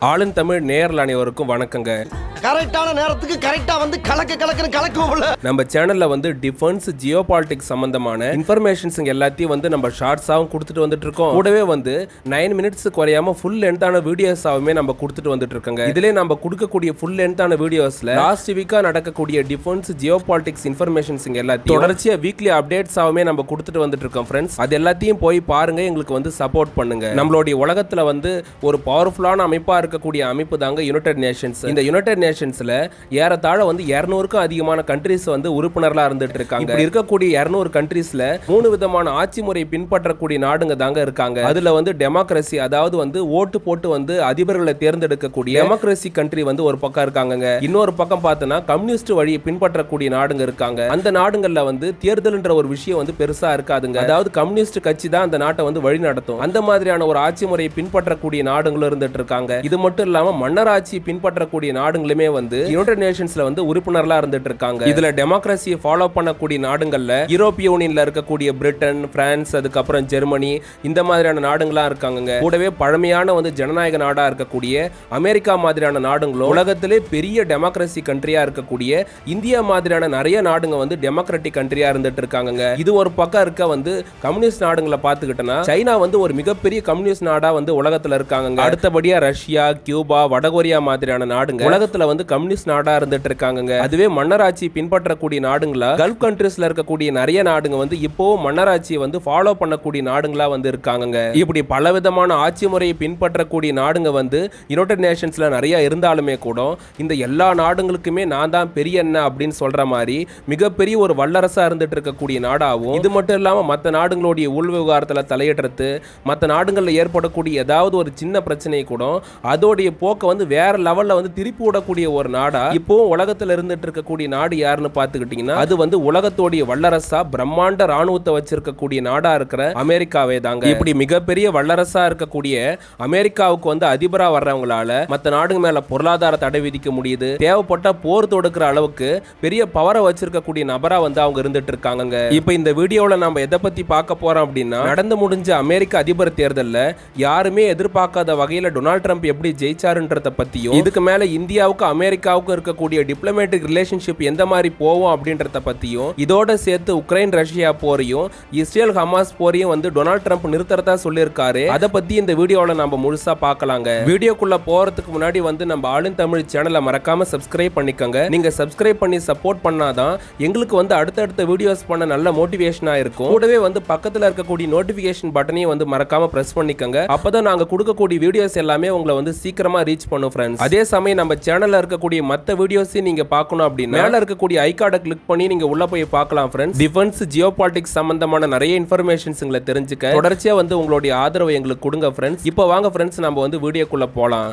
ஆளுந்தமிழ் தமிழ் நேயர்கள் அனைவருக்கும் வணக்கங்க. கரெக்டான நேரத்துக்கு கரெக்டா வந்து கலக்க கலக்குன்னு கலக்குவோம்ல. நம்ம சேனல்ல வந்து டிஃபென்ஸ் ஜியோ பாலிடிக்ஸ் சம்பந்தமான இன்ஃபர்மேஷன்ஸ் எல்லாத்தையும் வந்து நம்ம ஷார்ட்ஸாகவும் கொடுத்துட்டு வந்துட்டு இருக்கோம். கூடவே வந்து நைன் மினிட்ஸ் குறையாம ஃபுல் லென்த்தான வீடியோஸாகவுமே நம்ம கொடுத்துட்டு வந்துட்டு இருக்கோங்க. இதுல நம்ம கொடுக்கக்கூடிய ஃபுல் லென்த்தான வீடியோஸ்ல லாஸ்ட் வீக்கா நடக்கக்கூடிய டிஃபென்ஸ் ஜியோ பாலிடிக்ஸ் இன்ஃபர்மேஷன்ஸ் எல்லாத்தையும் தொடர்ச்சியா வீக்லி அப்டேட்ஸாகவுமே நம்ம கொடுத்துட்டு வந்துட்டு இருக்கோம் ஃப்ரெண்ட்ஸ் அது எல்லாத்தையும் போய் பாருங்க எங்களுக்கு வந்து சப்போர்ட் பண்ணுங்க. நம்மளுடைய உலகத்துல வந்து ஒரு பவர்ஃபுல்லான அமைப்பா இருக்கக்கூடிய அமைப்பு தாங்க யுனைடெட் நேஷன்ஸ் இந்த யுனைடெட் நேஷன்ஸில் ஏறத்தாழ வந்து இருநூறுக்கும் அதிகமான கண்ட்ரிஸ் வந்து உறுப்பினர்களா இருந்துட்டு இருக்காங்க இப்படி இருக்கக்கூடிய இருநூறு கண்ட்ரிஸ்ல மூணு விதமான ஆட்சி முறை பின்பற்றக்கூடிய நாடுங்க தாங்க இருக்காங்க. அதுல வந்து டெமோக்ரஸி அதாவது வந்து ஓட்டு போட்டு வந்து அதிபர்களை தேர்ந்தெடுக்கக்கூடிய டெமோக்ரஸி கண்ட்ரி வந்து ஒரு பக்கம் இருக்காங்க இன்னொரு பக்கம் பார்த்தோன்னா கம்யூனிஸ்ட் வழியை பின்பற்றக்கூடிய நாடுங்க இருக்காங்க. அந்த நாடுகள்ல வந்து தேர்தல்ன்ற ஒரு விஷயம் வந்து பெருசா இருக்காதுங்க. அதாவது கம்யூனிஸ்ட் கட்சி தான் அந்த நாட்டை வந்து வழி நடத்தும் அந்த மாதிரியான ஒரு ஆட்சி முறையை பின்பற்றக்கூடிய நாடுகளும் இருந்துட்டு இருக்காங்க இது மட்டும் இல்லாம மன்னர் பின்பற்றக்கூடிய நாடுகளும் வந்து யுனைடெட் நேஷன்ஸ்ல வந்து உறுப்பினர்களா இருந்துட்டு இருக்காங்க இதுல டெமோக்ரஸியை ஃபாலோ பண்ணக்கூடிய நாடுகள்ல யூரோப்பிய யூனியன்ல இருக்கக்கூடிய பிரிட்டன் பிரான்ஸ் அதுக்கப்புறம் ஜெர்மனி இந்த மாதிரியான நாடுகளா இருக்காங்க கூடவே பழமையான வந்து ஜனநாயக நாடா இருக்கக்கூடிய அமெரிக்கா மாதிரியான நாடுங்களும் உலகத்திலே பெரிய டெமோக்ரஸி கண்ட்ரியா இருக்கக்கூடிய இந்தியா மாதிரியான நிறைய நாடுங்க வந்து டெமோக்ராட்டிக் கண்ட்ரியா இருந்துட்டு இருக்காங்க இது ஒரு பக்கம் இருக்க வந்து கம்யூனிஸ்ட் நாடுகளை பார்த்துக்கிட்டோன்னா சைனா வந்து ஒரு மிகப்பெரிய கம்யூனிஸ்ட் நாடா வந்து உலகத்துல இருக்காங்க அடுத்தபடியா ரஷ்யா கியூபா வடகொரியா மாதிரியான நாடுங்க. உலகத்துல வந்து கம்யூனிஸ்ட் நாடா இருந்துட்டு இருக்காங்க அதுவே மன்னராட்சி பின்பற்றக்கூடிய நாடுங்களா? கல்ஃப் கண்ட்ரீஸ்ல இருக்கக்கூடிய நிறைய நாடுங்க வந்து இப்போ மன்னராட்சியை வந்து ஃபாலோ பண்ணக்கூடிய நாடுங்களா வந்து இருக்காங்க இப்படி பல விதமான ஆட்சி முறையை பின்பற்றக்கூடிய நாடுங்க வந்து யுனைடெட் நேஷன்ஸ்ல நிறைய இருந்தாலுமே கூட இந்த எல்லா நாடுங்களுக்குமே நான் தான் பெரிய என்ன அப்படின்னு சொல்ற மாதிரி மிகப்பெரிய ஒரு வல்லரசா இருந்துட்டு இருக்கக்கூடிய நாடாகவும் இது மட்டும் இல்லாம மற்ற நாடுகளுடைய உள் விவகாரத்தில் தலையிடுறது மற்ற நாடுகளில் ஏற்படக்கூடிய ஏதாவது ஒரு சின்ன பிரச்சனை கூட அதோடைய போக்கை வந்து வேற லெவல்ல வந்து திருப்பி விடக்கூடிய ஒரு நாடா இப்போ உலகத்துல இருந்துட்டு இருக்கக்கூடிய நாடு யாருன்னு பார்த்துக்கிட்டீங்கன்னா அது வந்து உலகத்தோடைய வல்லரசா பிரம்மாண்ட ராணுவத்தை வச்சிருக்கக்கூடிய நாடா இருக்கிற அமெரிக்காவே தாங்க. இப்படி மிகப்பெரிய வல்லரசா இருக்கக்கூடிய அமெரிக்காவுக்கு வந்து அதிபரா வர்றவங்களால மற்ற நாடுங்க மேல பொருளாதார தடை விதிக்க முடியுது. தேவைப்பட்ட போர் தொடுக்கிற அளவுக்கு பெரிய பவரை வச்சிருக்கக்கூடிய நபரா வந்து அவங்க இருந்துட்டு இருக்காங்க இப்ப இந்த வீடியோல நம்ம எதை பத்தி பார்க்க போறோம் அப்படின்னா நடந்து முடிஞ்ச அமெரிக்க அதிபர் தேர்தலில் யாருமே எதிர்பார்க்காத வகையில் டொனால்ட் ட்ரம்ப் எப்படி ஜெயிச்சாருன்றத பத்தியும் இதுக்கு மேல இந்தியாவுக்கு இந்தியாவுக்கும் அமெரிக்காவுக்கும் இருக்கக்கூடிய டிப்ளமேட்டிக் ரிலேஷன்ஷிப் எந்த மாதிரி போவோம் அப்படின்றத பற்றியும் இதோட சேர்த்து உக்ரைன் ரஷ்யா போரையும் இஸ்ரேல் ஹமாஸ் போரையும் வந்து டொனால்ட் ட்ரம்ப் நிறுத்துறதா சொல்லியிருக்காரு. அதை பத்தி இந்த வீடியோவில் நம்ம முழுசா பார்க்கலாங்க வீடியோக்குள்ள போறதுக்கு முன்னாடி வந்து நம்ம ஆளும் தமிழ் சேனலை மறக்காம சப்ஸ்கிரைப் பண்ணிக்கோங்க. நீங்க சப்ஸ்கிரைப் பண்ணி சப்போர்ட் பண்ணாதான் எங்களுக்கு வந்து அடுத்தடுத்த வீடியோஸ் பண்ண நல்ல மோட்டிவேஷனாக இருக்கும். கூடவே வந்து பக்கத்துல இருக்கக்கூடிய நோட்டிபிகேஷன் பட்டனையும் வந்து மறக்காம பிரஸ் பண்ணிக்கோங்க. அப்போதான் நாங்க கொடுக்கக்கூடிய வீடியோஸ் எல்லாமே உங்களை வந்து சீக்கிரமா ரீச் பண்ணும் ஃப்ரெண்ட்ஸ் அதே சமயம் நம்ம சேனலில் இருக்கக்கூடிய மத்த வீடியோஸையும் நீங்க பார்க்கணும் அப்படின்னா மேல இருக்கக்கூடிய ஐகார்டை கிளிக் பண்ணி நீங்க உள்ள போய் பார்க்கலாம் ஃப்ரெண்ட்ஸ் டிஃபென்ஸ் ஜியோ பாலிட்டிக்ஸ் சம்பந்தமான நிறைய இன்ஃபர்மேஷன்ஸ் உங்களை தெரிஞ்சுக்க. தொடர்ச்சியா வந்து உங்களுடைய ஆதரவை எங்களுக்கு கொடுங்க ஃப்ரெண்ட்ஸ் இப்போ வாங்க ஃப்ரெண்ட்ஸ் நம்ம வந்து வீடியோக்குள்ள போலாம்.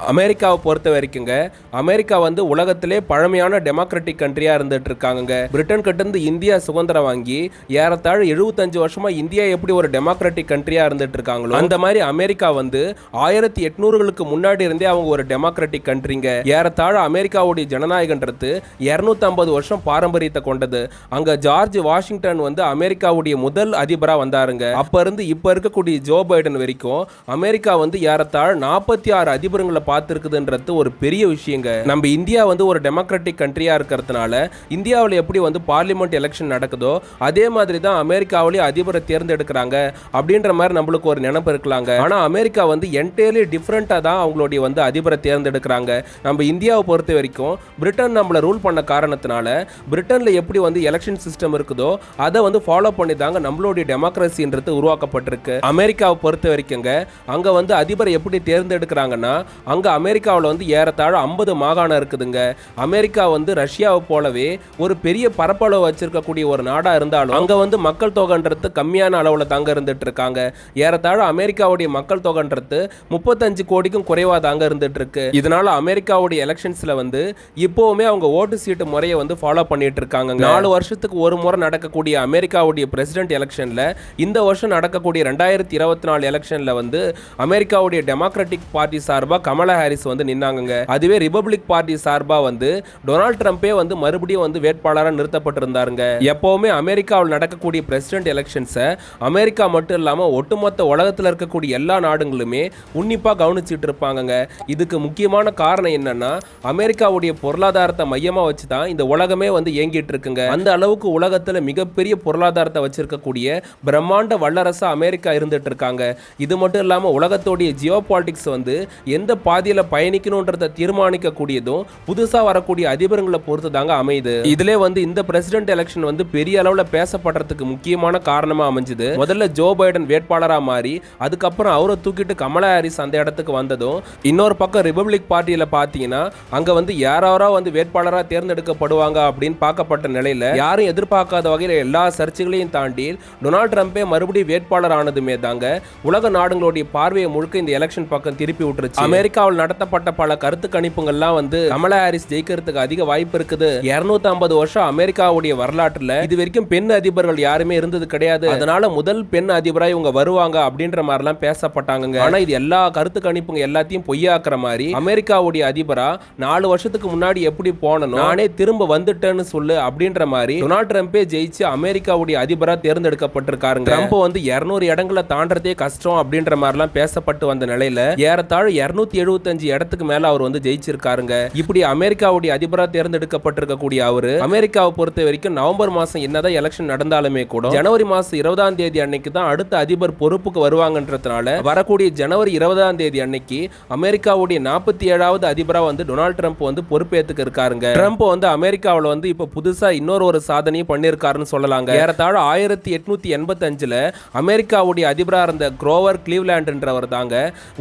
அமெரிக்காவை பொறுத்த வரைக்குங்க அமெரிக்கா வந்து உலகத்திலே பழமையான டெமோக்ராட்டிக் கண்ட்ரியாக இருந்துட்டு இருக்காங்க பிரிட்டன் கிட்டேருந்து இந்தியா சுதந்திரம் வாங்கி ஏறத்தாழ எழுபத்தஞ்சு வருஷமா இந்தியா எப்படி ஒரு டெமோக்ராட்டிக் கண்ட்ரியாக இருந்துட்டு இருக்காங்களோ அந்த மாதிரி அமெரிக்கா வந்து ஆயிரத்தி எட்நூறுகளுக்கு முன்னாடி இருந்தே அவங்க ஒரு டெமோக்ராட்டிக் கண்ட்ரிங்க ஏறத்தாழ அமெரிக்காவுடைய ஜனநாயகன்றது இரநூத்தம்பது வருஷம் பாரம்பரியத்தை கொண்டது. அங்க ஜார்ஜ் வாஷிங்டன் வந்து அமெரிக்காவுடைய முதல் அதிபராக வந்தாருங்க. அப்ப இருந்து இப்ப இருக்கக்கூடிய ஜோ பைடன் வரைக்கும் அமெரிக்கா வந்து ஏறத்தாழ நாற்பத்தி ஆறு அதிபருங்களை பார்த்துருக்குதுன்றது ஒரு பெரிய விஷயங்க. நம்ம இந்தியா வந்து ஒரு டெமோக்ராட்டிக் கண்ட்ரியாக இருக்கிறதுனால இந்தியாவில் எப்படி வந்து பார்லிமெண்ட் எலெக்ஷன் நடக்குதோ அதே மாதிரி தான் அமெரிக்காவிலேயே அதிபரை தேர்ந்தெடுக்கிறாங்க அப்படின்ற மாதிரி நம்மளுக்கு ஒரு நினைப்பு இருக்கலாங்க. ஆனால் அமெரிக்கா வந்து என்டையர்லி டிஃப்ரெண்ட்டாக தான் அவங்களுடைய வந்து அதிபரை தேர்ந்தெடுக்கிறாங்க. நம்ம இந்தியாவை பொறுத்த வரைக்கும் பிரிட்டன் நம்மளை ரூல் பண்ண காரணத்தினால பிரிட்டனில் எப்படி வந்து எலெக்ஷன் சிஸ்டம் இருக்குதோ அதை வந்து ஃபாலோ பண்ணி தாங்க நம்மளுடைய டெமோக்ரஸின்றது உருவாக்கப்பட்டிருக்கு. அமெரிக்காவை பொறுத்த வரைக்குங்க அங்கே வந்து அதிபரை எப்படி தேர்ந்தெடுக்கிறாங்கன்னா அங்கே அமெரிக்காவில் வந்து ஏறத்தாழ ஐம்பது மாகாணம் இருக்குதுங்க. அமெரிக்கா வந்து ரஷ்யாவை போலவே ஒரு பெரிய பரப்பளவு வச்சிருக்கக்கூடிய ஒரு நாடாக இருந்தாலும் அங்கே வந்து மக்கள் தொகைன்றது கம்மியான அளவில் தாங்க இருந்துட்டு இருக்காங்க ஏறத்தாழ அமெரிக்காவுடைய மக்கள் தொகைன்றது முப்பத்தஞ்சு கோடிக்கும் குறைவாக தாங்க இருந்துட்டு இருக்கு இதனால அமெரிக்காவுடைய எலெக்ஷன்ஸில் வந்து இப்போவுமே அவங்க ஓட்டு சீட்டு முறையை வந்து ஃபாலோ பண்ணிட்டு இருக்காங்க நாலு வருஷத்துக்கு ஒரு முறை நடக்கக்கூடிய அமெரிக்காவுடைய பிரசிடென்ட் எலெக்ஷனில் இந்த வருஷம் நடக்கக்கூடிய ரெண்டாயிரத்தி இருபத்தி நாலு எலெக்ஷனில் வந்து அமெரிக்காவுடைய டெமோக்ராட்டிக் பார்ட்டி சார்பாக கமல் கமலா ஹாரிஸ் வந்து நின்னாங்க அதுவே ரிபப்ளிக் பார்ட்டி சார்பா வந்து டொனால்ட் ட்ரம்ப்பே வந்து மறுபடியும் வந்து வேட்பாளராக நிறுத்தப்பட்டிருந்தாருங்க. எப்பவுமே அமெரிக்காவில் நடக்கக்கூடிய பிரசிடென்ட் எலெக்ஷன்ஸை அமெரிக்கா மட்டும் இல்லாமல் ஒட்டுமொத்த உலகத்தில் இருக்கக்கூடிய எல்லா நாடுகளுமே உன்னிப்பாக கவனிச்சிட்டு இருப்பாங்கங்க இதுக்கு முக்கியமான காரணம் என்னன்னா அமெரிக்காவுடைய பொருளாதாரத்தை மையமாக வச்சு தான் இந்த உலகமே வந்து இயங்கிட்டு இருக்குங்க அந்த அளவுக்கு உலகத்தில் மிகப்பெரிய பொருளாதாரத்தை வச்சிருக்கக்கூடிய பிரம்மாண்ட வல்லரசா அமெரிக்கா இருந்துட்டு இருக்காங்க இது மட்டும் இல்லாமல் உலகத்தோடைய ஜியோ பாலிட்டிக்ஸ் வந்து எந்த பாதையில் பயணிக்கணுன்றதை தீர்மானிக்கக்கூடியதும் புதுசாக வரக்கூடிய அதிபர்களை பொறுத்து தாங்க அமையுது. இதுலேயே வந்து இந்த பிரசிடென்ட் எலெக்ஷன் வந்து பெரிய அளவில் பேசப்படுறதுக்கு முக்கியமான காரணமாக அமைஞ்சுது. முதல்ல ஜோ பைடன் வேட்பாளராக மாறி அதுக்கப்புறம் அவரை தூக்கிட்டு கமலா ஹாரிஸ் அந்த இடத்துக்கு வந்ததும் இன்னொரு பக்கம் ரிபப்ளிக் பார்ட்டியில் பார்த்தீங்கன்னா அங்கே வந்து யாராரோ வந்து வேட்பாளராக தேர்ந்தெடுக்கப்படுவாங்க அப்படின்னு பார்க்கப்பட்ட நிலையில் யாரும் எதிர்பார்க்காத வகையில் எல்லா சர்ச்சைகளையும் தாண்டி டொனால்ட் ட்ரம்ப்பே மறுபடியும் வேட்பாளர் ஆனதுமே தாங்க உலக நாடுகளுடைய பார்வையை முழுக்க இந்த எலெக்ஷன் பக்கம் திருப்பி விட்டுருச்சு. அமெரிக்கா அமெரிக்காவில் நடத்தப்பட்ட பல கருத்து கணிப்புகள்லாம் வந்து கமலா ஹாரிஸ் ஜெயிக்கிறதுக்கு அதிக வாய்ப்பு இருக்குது. 250 ஐம்பது வருஷம் அமெரிக்காவுடைய வரலாற்றுல இது வரைக்கும் பெண் அதிபர்கள் யாருமே இருந்தது கிடையாது. அதனால முதல் பெண் அதிபரா இவங்க வருவாங்க அப்படின்ற மாதிரிலாம் பேசப்பட்டாங்க ஆனா இது எல்லா கருத்து கணிப்புங்க எல்லாத்தையும் பொய்யாக்குற மாதிரி அமெரிக்காவுடைய அதிபரா நாலு வருஷத்துக்கு முன்னாடி எப்படி போனனும் நானே திரும்ப வந்துட்டேன்னு சொல்லு அப்படின்ற மாதிரி டொனால்ட் ட்ரம்ப்பே ஜெயிச்சு அமெரிக்காவுடைய அதிபரா தேர்ந்தெடுக்கப்பட்டிருக்காருங்க. ட்ரம்ப் வந்து 200 இடங்களை தாண்டதே கஷ்டம் அப்படின்ற மாதிரிலாம் பேசப்பட்டு வந்த நிலையில ஏறத்தாழ 275 எழுபத்தஞ்சு இடத்துக்கு மேல அவர் வந்து ஜெயிச்சிருக்காருங்க. இப்படி அமெரிக்காவுடைய அதிபரா தேர்ந்தெடுக்கப்பட்டிருக்கக்கூடிய அவரு அமெரிக்காவை பொறுத்த வரைக்கும் நவம்பர் மாசம் என்னதான் எலெக்ஷன் நடந்தாலுமே கூட ஜனவரி மாசம் இருபதாம் தேதி அன்னைக்கு தான் அடுத்த அதிபர் பொறுப்புக்கு வருவாங்கன்றதுனால வரக்கூடிய ஜனவரி இருபதாம் தேதி அன்னைக்கு அமெரிக்காவுடைய நாற்பத்தி ஏழாவது அதிபரா வந்து டொனால்ட் ட்ரம்ப் வந்து பொறுப்பேத்துக்க இருக்காருங்க. ட்ரம்ப் வந்து அமெரிக்காவில் வந்து இப்ப புதுசா இன்னொரு ஒரு சாதனையும் பண்ணியிருக்காருன்னு சொல்லலாங்க. ஏறத்தாழ ஆயிரத்தி எட்நூத்தி எண்பத்தஞ்சுல அமெரிக்காவுடைய அதிபரா இருந்த குரோவர் கிளீவ்லாண்டுன்றவர் தாங்க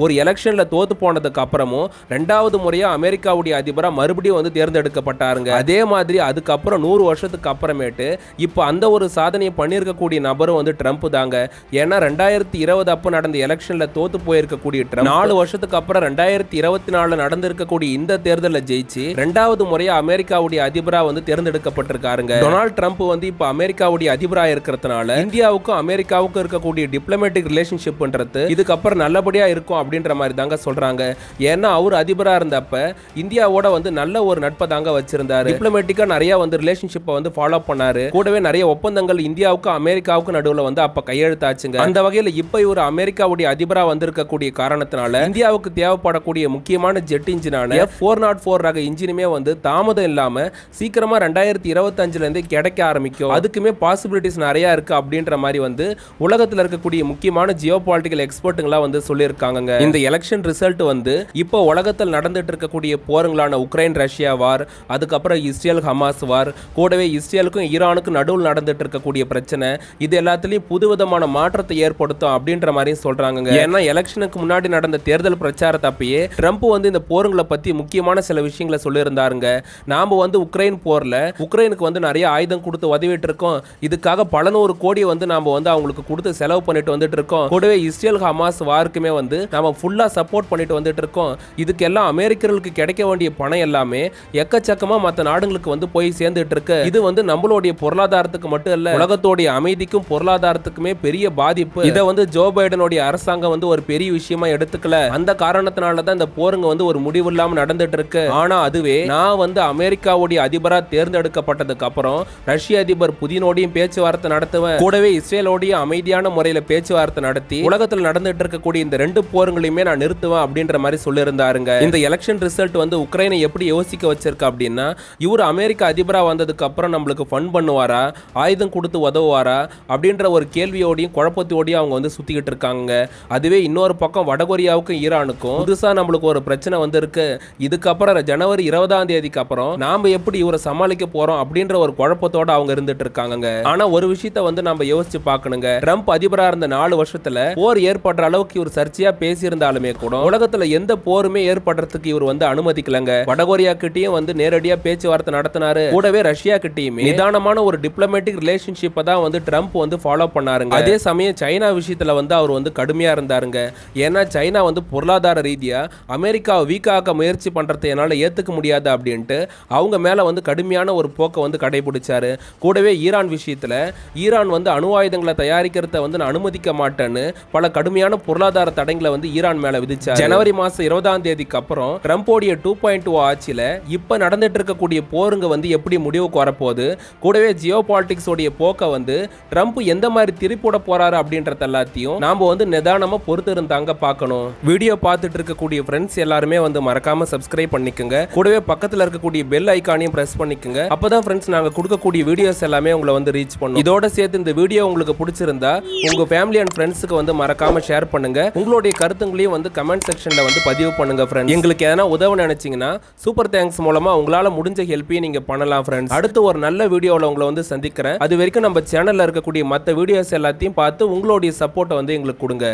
ஒரு எலெக்ஷன்ல தோத்து போனது போனதுக்கு அப்புறமும் ரெண்டாவது முறையாக அமெரிக்காவுடைய அதிபராக மறுபடியும் வந்து தேர்ந்தெடுக்கப்பட்டாருங்க. அதே மாதிரி அதுக்கப்புறம் நூறு வருஷத்துக்கு அப்புறமேட்டு இப்போ அந்த ஒரு சாதனையை பண்ணியிருக்கக்கூடிய நபரும் வந்து ட்ரம்ப் தாங்க. ஏன்னா ரெண்டாயிரத்தி இருபது அப்போ நடந்த எலெக்ஷனில் தோத்து போயிருக்கக்கூடிய ட்ரம்ப் நாலு வருஷத்துக்கு அப்புறம் ரெண்டாயிரத்தி இருபத்தி நாலில் நடந்திருக்கக்கூடிய இந்த தேர்தலில் ஜெயிச்சு ரெண்டாவது முறையாக அமெரிக்காவுடைய அதிபராக வந்து தேர்ந்தெடுக்கப்பட்டிருக்காருங்க. டொனால்ட் ட்ரம்ப் வந்து இப்போ அமெரிக்காவுடைய அதிபராக இருக்கிறதுனால இந்தியாவுக்கும் அமெரிக்காவுக்கும் இருக்கக்கூடிய டிப்ளமேட்டிக் ரிலேஷன்ஷிப்ன்றது இதுக்கப்புறம் நல்லபடியாக இருக்கும் அப்படின்ற மாதிரி தாங்க சொல்கிறாங்க ஏன்னா அவர் அதிபரா இருந்தப்ப இந்தியாவோட வந்து நல்ல ஒரு நட்பை தாங்க வச்சிருந்தாரு. டிப்ளமேட்டிக்காக நிறைய வந்து ரிலேஷன்ஷிப்பை வந்து ஃபாலோ பண்ணாரு. கூடவே நிறைய ஒப்பந்தங்கள் இந்தியாவுக்கும் அமெரிக்காவுக்கும் நடுவில் வந்து அப்போ கையெழுத்தாச்சுங்க. அந்த வகையில் இப்போ இவர் அமெரிக்காவுடைய அதிபராக வந்திருக்கக்கூடிய காரணத்தினால இந்தியாவுக்கு தேவைப்படக்கூடிய முக்கியமான ஜெட் இன்ஜினான ஃபோர் நாட் ஃபோர் ரக இன்ஜினுமே வந்து தாமதம் இல்லாமல் சீக்கிரமா ரெண்டாயிரத்தி இருபத்தஞ்சிலேருந்து கிடைக்க ஆரம்பிக்கும். அதுக்குமே பாசிபிலிட்டிஸ் நிறையா இருக்கு அப்படின்ற மாதிரி வந்து உலகத்தில் இருக்கக்கூடிய முக்கியமான ஜியோ பாலிட்டிக்கல் எக்ஸ்பர்ட்டுங்களா வந்து சொல்லியிருக்காங்க இந்த எலெக்ஷன் ரிசல்ட் வந்து இப்போ உலகத்தில் நடந்துட்டு இருக்கக்கூடிய போருங்களான உக்ரைன் ரஷ்யா வார் அதுக்கப்புறம் இஸ்ரேல் ஹமாஸ் வார் கூடவே இஸ்ரேலுக்கும் ஈரானுக்கும் நடுவில் நடந்துட்டு இருக்கக்கூடிய பிரச்சனை இது எல்லாத்துலயும் புதுவிதமான மாற்றத்தை ஏற்படுத்தும் அப்படின்ற மாதிரியும் சொல்றாங்க ஏன்னா எலெக்ஷனுக்கு முன்னாடி நடந்த தேர்தல் பிரச்சாரத்தப்பயே ட்ரம்ப் வந்து இந்த போருங்களை பத்தி முக்கியமான சில விஷயங்களை சொல்லியிருந்தாருங்க. நாம வந்து உக்ரைன் போர்ல உக்ரைனுக்கு வந்து நிறைய ஆயுதம் கொடுத்து உதவிட்டு இருக்கோம். இதுக்காக பல நூறு கோடி வந்து நாம வந்து அவங்களுக்கு கொடுத்து செலவு பண்ணிட்டு வந்துட்டு இருக்கோம். கூடவே இஸ்ரேல் ஹமாஸ் வாருக்குமே வந்து நாம ஃபுல்லா சப்போர்ட் பண்ணிட்டு வந்துட்டு இருக்கும். இதுக்கெல்லாம் அமெரிக்கர்களுக்கு கிடைக்க வேண்டிய பணம் எல்லாமே எக்கச்சக்கமா மற்ற நாடுகளுக்கு வந்து போய் சேர்ந்துட்டு இருக்கு இது வந்து நம்மளுடைய பொருளாதாரத்துக்கு மட்டும் இல்ல உலகத்தோடைய அமைதிக்கும் பொருளாதாரத்துக்குமே பெரிய பாதிப்பு. இதை வந்து ஜோ பைடனுடைய அரசாங்கம் வந்து ஒரு பெரிய விஷயமா எடுத்துக்கல. அந்த காரணத்தினால தான் இந்த போருங்க வந்து ஒரு முடிவு இல்லாம நடந்துட்டு இருக்கு ஆனா அதுவே நான் வந்து அமெரிக்காவுடைய அதிபரா தேர்ந்தெடுக்கப்பட்டதுக்கு அப்புறம் ரஷ்ய அதிபர் புதினோடையும் பேச்சுவார்த்தை நடத்துவேன். கூடவே இஸ்ரேலோடையும் அமைதியான முறையில பேச்சுவார்த்தை நடத்தி உலகத்தில் நடந்துட்டு இருக்கக்கூடிய இந்த ரெண்டு போருங்களையுமே நான் நிறுத்துவேன் அப்படின்ற மாதிரி சொல்லியிருந்தாருங்க. இந்த எலெக்ஷன் ரிசல்ட் வந்து உக்ரைனை எப்படி யோசிக்க வச்சிருக்கு அப்படின்னா இவர் அமெரிக்க அதிபரா வந்ததுக்கு அப்புறம் நம்மளுக்கு ஃபன் பண்ணுவாரா ஆயுதம் கொடுத்து உதவுவாரா அப்படின்ற ஒரு கேள்வியோடையும் குழப்பத்தோடையும் அவங்க வந்து சுத்திக்கிட்டு இருக்காங்க. அதுவே இன்னொரு பக்கம் வடகொரியாவுக்கும் ஈரானுக்கும் புதுசா நம்மளுக்கு ஒரு பிரச்சனை வந்திருக்கு. இதுக்கப்புறம் ஜனவரி இருபதாம் தேதிக்கு அப்புறம் நாம எப்படி இவரை சமாளிக்க போறோம் அப்படின்ற ஒரு குழப்பத்தோட அவங்க இருந்துட்டு இருக்காங்க ஆனா ஒரு விஷயத்த வந்து நம்ம யோசிச்சு பார்க்கணுங்க. ட்ரம்ப் அதிபரா இருந்த நாலு வருஷத்துல போர் ஏற்படுற அளவுக்கு இவர் சர்ச்சையா பேசியிருந்தாலுமே கூட உலகத்துல எந்த போருமே ஏற்படுறதுக்கு இவர் வந்து அனுமதிக்கலங்க. வடகொரியா கிட்டயும் வந்து நேரடியா பேச்சுவார்த்தை நடத்தினாரு. கூடவே ரஷ்யா கிட்டயுமே நிதானமான ஒரு டிப்ளமேட்டிக் ரிலேஷன்ஷிப்பை தான் வந்து ட்ரம்ப் வந்து ஃபாலோ பண்ணாருங்க. அதே சமயம் சைனா விஷயத்துல வந்து அவர் வந்து கடுமையா இருந்தாருங்க. ஏன்னா சைனா வந்து பொருளாதார ரீதியா அமெரிக்காவை வீக்காக்க முயற்சி பண்றதை என்னால ஏத்துக்க முடியாது அப்படின்ட்டு அவங்க மேல வந்து கடுமையான ஒரு போக்கை வந்து கடைபிடிச்சாரு. கூடவே ஈரான் விஷயத்துல ஈரான் வந்து அணு ஆயுதங்களை தயாரிக்கிறத வந்து நான் அனுமதிக்க மாட்டேன்னு பல கடுமையான பொருளாதார தடைங்களை வந்து ஈரான் மேல விதிச்சார். ஜனவரி மாசம் மாசம் இருபதாம் தேதிக்கு அப்புறம் ட்ரம்போடைய டூ பாயிண்ட் டூ ஆட்சியில் இப்போ நடந்துட்டு இருக்கக்கூடிய போருங்க வந்து எப்படி முடிவுக்கு வரப்போகுது? கூடவே ஜியோ பாலிட்டிக்ஸோடைய போக்கை வந்து ட்ரம்ப் எந்த மாதிரி திருப்பிட போறாரு அப்படின்றத எல்லாத்தையும் நாம வந்து நிதானமாக பொறுத்து இருந்தாங்க பார்க்கணும். வீடியோ பார்த்துட்டு இருக்கக்கூடிய ஃப்ரெண்ட்ஸ் எல்லாருமே வந்து மறக்காம சப்ஸ்கிரைப் பண்ணிக்கோங்க. கூடவே பக்கத்தில் இருக்கக்கூடிய பெல் ஐக்கானையும் ப்ரெஸ் பண்ணிக்கோங்க. அப்பதான் ஃப்ரெண்ட்ஸ் நாங்கள் கொடுக்கக்கூடிய வீடியோஸ் எல்லாமே உங்களை வந்து ரீச் பண்ணும். இதோட சேர்த்து இந்த வீடியோ உங்களுக்கு பிடிச்சிருந்தா உங்க ஃபேமிலி அண்ட் ஃப்ரெண்ட்ஸுக்கு வந்து மறக்காம ஷேர் பண்ணுங்க. உங்களுடைய கருத்துங்களையும் வந்து கமெண்ட் செக்ஷன்ல வந்து பதிவு பண்ணுங்க ஃப்ரெண்ட்ஸ் எங்களுக்கு எதனா உதவ நினைச்சீங்கன்னா சூப்பர் தேங்க்ஸ் மூலமா உங்களால முடிஞ்ச ஹெல்ப்பையும் நீங்க பண்ணலாம் ஃப்ரெண்ட்ஸ் அடுத்து ஒரு நல்ல வீடியோவில் உங்களை வந்து சந்திக்கிறேன். அது வரைக்கும் நம்ம சேனல்ல இருக்கக்கூடிய மற்ற வீடியோஸ் எல்லாத்தையும் பார்த்து உங்களுடைய சப்போர்ட்டை வந்து எங்களுக்கு கொடுங்க.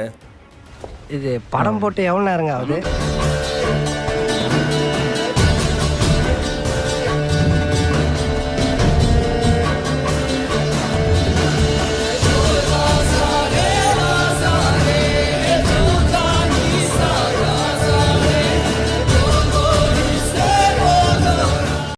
இது படம் போட்டு எவ்வளோ நேரங்க ஆகுது?